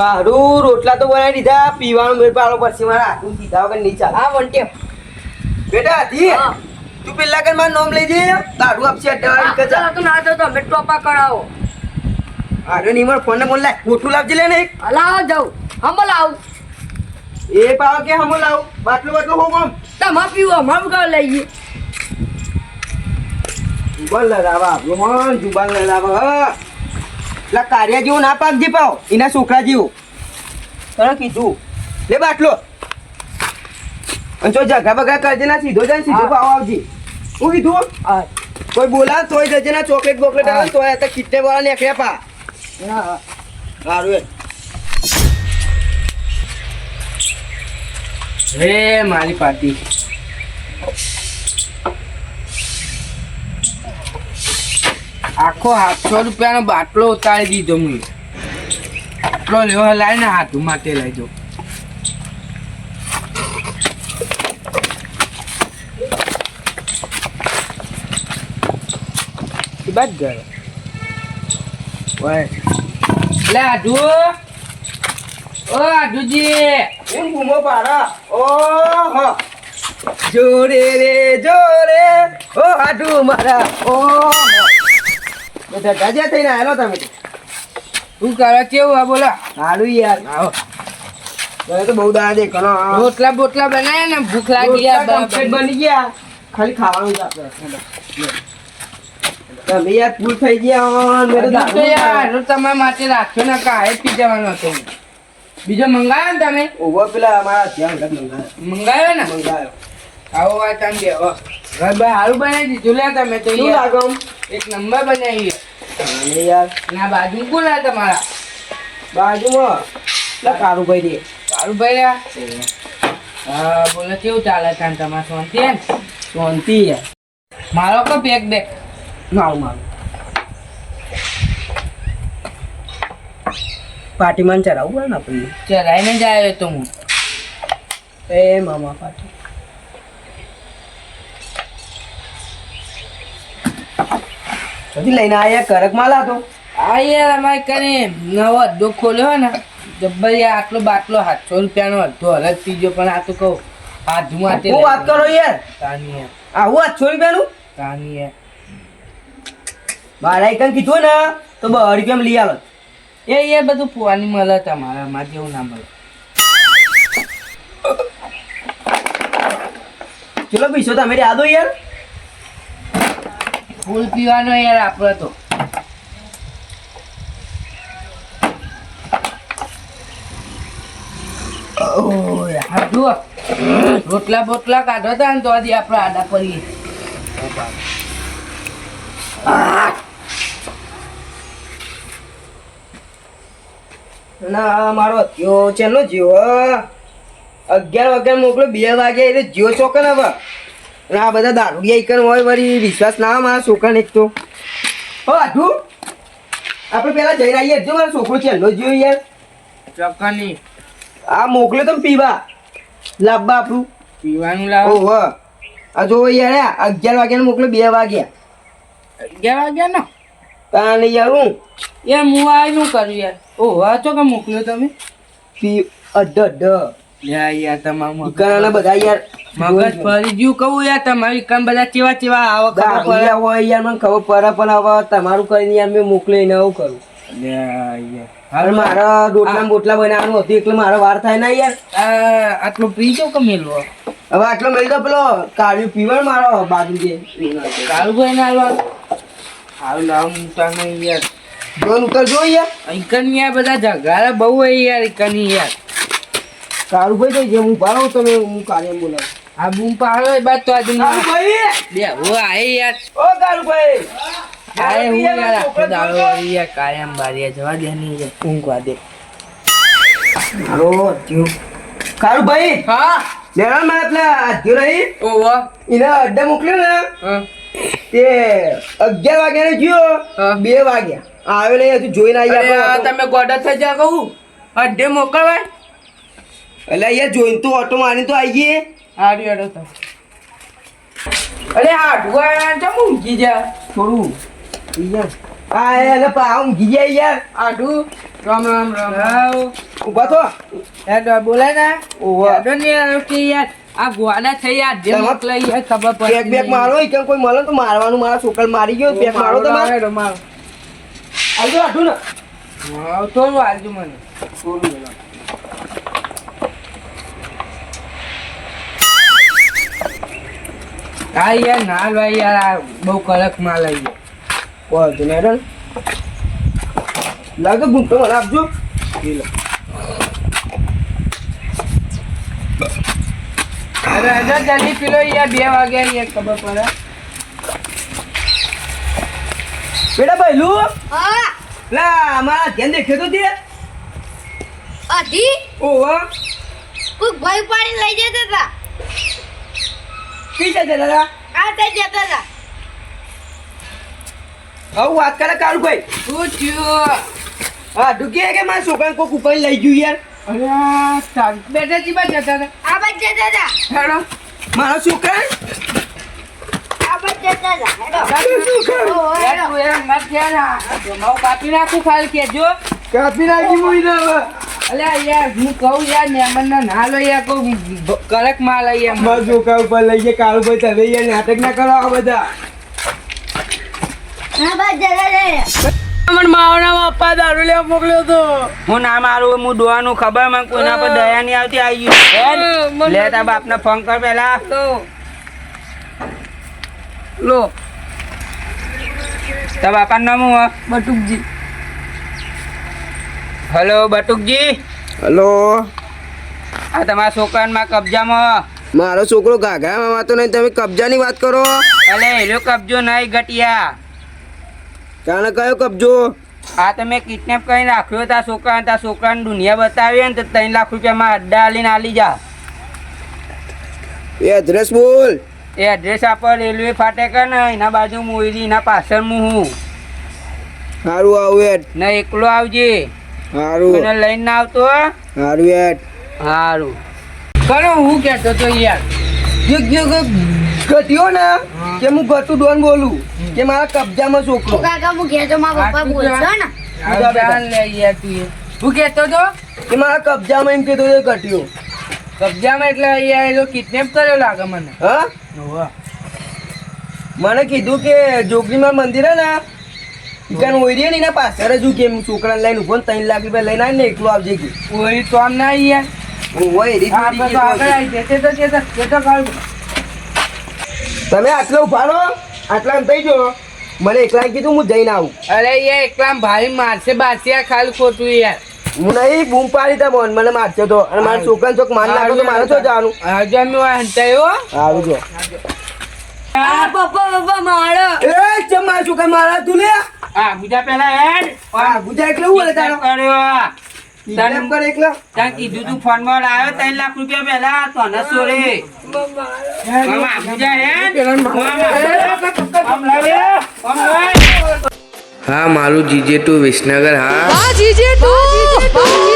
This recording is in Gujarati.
હારું રોટલા તો બનાવી દીધા. પીવાનું મેં પાડો પછી મારા. હાથું દીધા વગર નહીં ચાલે. હા વંટ્યો બેટા હાથી તું પેલા કઈ મારું નામ લઈ જઈએ તારું આપશે અઢાર કચા તું ના તો તમે ટોપા કરાવો. આરે નહીં મને ફોન બોલ લાય ગોઠું લાવજે લે ને એક. લાવ જાઉં. હમ લાવ. એ પાવ કે હમો લાવ. બાટલું બાટલું હો કોમ તમે પીવો હમ કર લઈએ જુબાન લડાવા જુબાન લડાવા. હા. પેલા કાર્ય જેવું ના પાકજે પાવ. એના છોકરા જેવું. તને કીધું. લે બાટલો. અને જો જગા બગા કરજે ના સીધો જાય સીધો પાવ આવજે. હું કીધું? કોઈ બોલા તોય જજે ના ચોકલેટ બોકલેટ આવે તોય આ કિટને વાળા નીકળ્યા પા. સારું એ. હે મારી પાર્ટી. આખો સાતસો રૂપિયાનો બાટલો ઉતારી દીધો મેં. બાટલો લેવા લાવીને હાથું માટે લઈ દો. બસ ગયો. ઓય. લે આડુ ઓ આડુજી એમ ઘૂમો પાડા ઓહો. જોરે રે જોરે ઓ હાડુ મારા. ઓહો. બધા તાજા થઈને આવેલો તમે તો. તું કરે કેવું આ બોલા? હારું યાર. આવો. તો બહુ દાડા દેખાનો રોટલા બોટલા બનાવ્યા ને ભૂખ લાગી ગયા બની ગયા. ખાલી ખાવાનું જ આપણે તમે યાર ફૂલ થઈ ગયા મેં તો હજુ તો દારૂ યાર તમારા માટે રાખ્યો ને કાંઈ પી જવાનો હતો બીજો મંગાયો ને તમે? ઓવો પેલા અમારા ત્યાં મંગાયો. મંગાયો ને? મંગાયો. આવો વાત આમ બે હવે ભાઈ સારું બનાવી દીધું લે તમે તો શું યાર. એક નંબર બનાવી યાર. ના બાજુ કોણ આ તમારા? બાજુમાં. પેલા કારુભાઈ દે. કારુભાઈ? હા બોલો કેવું ચાલે છે તમારે શાંતિ હે ને? શાંતિ યાર. મારો કો બેગ? બેગ મારું મારું. પાર્ટીમાં ચરાવું ને આપણને. ચરાઈને જ આવ્યો તો હું. એ મામા પાર્ટી. જલ્દી લઈને આયા કરક માલા તો આ યાર અમારે કને નવો અડ્ડો ખોલ્યો ને જબ્બર યાર આટલો બાટલો સાતસો રૂપિયાનો અડધો અલગ પીજો પણ આ તો કહું હાથ હું વાત કરો યાર. તાની આવું આઠસો રૂપિયાનું? તાની યાર બાર આઈકન કીધું ને તો બ રૂપિયામાં લઈ આલો. એ યાર બધું પુવાની મળે તમારા માં જેવું ના મળે. ચલો પૈસો તમે આદો યાર? ફૂલ પીવાનો યાર આપણો તો. જુઓ. રોટલા બોટલા કાઢો તા ને તો આજે આપણે આડા પડીએ. ના મારો હત્યો છે, નો જીવો. અગિયાર વાગ્યા મોકલો બે વાગ્યા એટલે જીવો ચોકન હવે. અને આ બધા દારૂડિયા ઈકન હોય વળી વિશ્વાસ ના મારા છોકરાને એક તો. હો આઠું આપણે પેલા જઈ રહીએ જો મારો છોકરો છે નો જીવો યાર. ચોક્કની આ મોકલ્યો તો પીવા. લાવવા આપણું. પીવાનું લાવો. ઓહો આ જો યાર અગિયાર વાગ્યાને મોકલો બે વાગ્યા. અગિયાર વાગ્યા ને તાને યાર હું? યાર હું આ શું કરું યાર? ઓહો આ તો કે મોકલ્યો તમે? પી અઢ અઢ યાર યાર તમારું ઈકનના બધા યાર મગજ ફરી ગયું કહું યાર તમારી કામ બધા કેવા કેવા આવા ખબર પડે. હોય યાર મને ખબર પડે પણ હવે તમારું કરીને યાર મેં મોકલીને આવું કરું. હારું મારા રોટલા બોટલા બનાવવાનું હતું એટલે મારો વાર થાય ના યાર. આટલો પી જાવ કે મેલવો? હવે આટલો મેળ તો પેલો કાઢ્યું પીવડ મારો બાજુ જે કાળું ભાઈ ના હાલવા હાલ લાવ મૂકતા નહીં યાર. જો ઉતર જો યાર. અહીંકન યાર બધા જગારા બહુ હોય યાર અહીંકન યાર કાળું ભાઈ તો જે હું ભાડો તમે હું કાલે બોલાવું. આ બૂમ પાડો એ બાદ તો આજે બે હો આય યાર. ઓ કાળું ભાઈ. આય હું યાર આખો દાડો યાર કાયમ બારીએ જવા દે ની ઊંઘવા દે. મારો થયો. કારું ભાઈ. હા? લેવા માં પેલા થયો રહી. ઓવા એને અડ્ડા મોકલ્યો ને. હા. તે અગિયાર વાગ્યાને ગયો હા. બે વાગ્યા. નહીં હજુ જોઈને આવી તમે ગોડા થઈ જા કહું. અડ્ડે મોકલવાય. એટલે અહીંયા જોઈને તો ઓટો મારીને તો આવી ગઈ હારી અડો તો. અરે આઠવા ચમ ઊંઘી જા થોડું. આ એને પા ઊંઘી જાય યાર. આઠું રામ રામ રામ. ઊભા થો. યાર તો બોલે ને. નહીં કે યાર? આ ગોવાના થઈ યાર. જે મોકલાઈ યાર ખબર પેક બેક બેક મારો કે કોઈ મળે તો મારવાનું મારા છોકરા મારી ગયો. બેક મારો મારો તો મારો. આવજો આઠું ને. હા, થોડું હાલજો મને. થોડું હા યાર ના ભાઈ યાર આ બહુ કડક માલ આવી ગયો. કોલ તો હેડો લાગે ગુંટો મને આપજો. એ લો. અરે અરે જલ્દી પીલો યાર બે વાગ્યા યાર ખબર પડે. બેટા ભાઈ લુ. લા મારા ધ્યાન દેખ્યો તો તે અધી? ઓહો. કોઈ ભાઈ પાડીને લઈ જતા હતા. પી જશે દાદા. આ થઈ જતા હતા આવું વાત કરે કાળુ ભાઈ શું થયું? હા ડૂકી કે મારા છોકરાને કોક ઉપર લઈ ગયું યાર? અરે તાર બેટા જીબા જતા હતા આ બાજુ જતા હતા હેડો. મારા છોકરા? જતા. તું કાપી નાખું ખાલી કેજો. કાપી નાખી હવે. અલ્યા યાર હું કહું યાર ના લો યાર કોઈ કડક માલ આવી એમ. મારા છોકરા ઉપર લઈ ગયા કાળુ ભાઈ તમે યાર નાટક ના કરો આ બધા. આ બાજુ જતા હતા મને માવના પપ્પા દારૂ લેવા મોકલ્યો તો. હું ના મારું હું ડોવાનું ખબર મને કોઈના પર દયા નહીં આવતી આવી ગયું. લે તાર બાપને ફોન કર પેલા લો લો. તાર બાપાનું નામ હું બટુકજી. હલો બટુકજી. હલો. આ તમારા છોકરામાં કબજામાં. મારો છોકરો ઘાઘરામાં વાતો નહીં તમે કબજાની વાત કરો. અલે એનો કબજો નહીં ઘટિયા કાને કયો કબજો? આ તમે કિડનેપ કરીને રાખ્યો તા છોકરા તા છોકરાને દુનિયા બતાવી ને તો ત્રણ લાખ રૂપિયામાં અડ્ડા આલીને હાલી જા. એ એડ્રેસ બોલ. એ એડ્રેસ આપો રેલવે ફાટેકા ને એના બાજુ મોયરી એના પાછળ હું. હું સારું આવું ને એકલો આવજે. સારું મને લઈને ના આવતો હો? સારું એડ સારું કરો હું કહેતો તો યાર. જો જો ઘટ્યો ને કે હું ઘટું ડોન બોલું કે મારા કબજામાં છોકરો. કાકા હું ઘેર મારા પપ્પા બોલશો ને. આ જાન લે યાર તું હું કહેતો તો કે મારા કબજામાં એમ કીધું એ ઘટ્યો કબજામાં એટલે યાર એ કિડનેપ કર્યો લાગે મને. હા? મને કીધું કે જોગણીમાં મંદિર હે ને ત્યાં ઓરી ને એના પાછળ જ હું કેમ છોકરાને લઈને ઊભો ને ત્રણ લાખ રૂપિયા લઈને આવીને એકલો આવજે કે. ઓઈરી તો આમ ના યાર. આવી કાઢું. તમે આટલો ઊભા રહો આટલા થઈ ગયો? મને એકલા કીધું હું જઈને આવું. અરે યાર એકલા ભાઈ મારશે બાસિયા ખાલી ખોટું યાર. હું નહીં બૂમ પાડી તા બોન મને મારશે તો. અને મારા છોકરા છોક માન નાખો તો મારે છો જાનું આજે અમે હંટાયો સારું જો. પપ્પા પપ્પા મારો. એ ચમ મારા છોકરા મારા તું લે? આ બીજા પેલા હેડ આ ગુજા એકલો હું બોલે તારો કર્યો કિડનેપ કર એકલા ત્યાં કીધું તું ફોનમાં લાવ્યો ત્રણ લાખ રૂપિયા પહેલા તો ન સોરે મામા બીજા હેડ હા મારું જીજે ટુ વિસનગર હા જીજે જીજે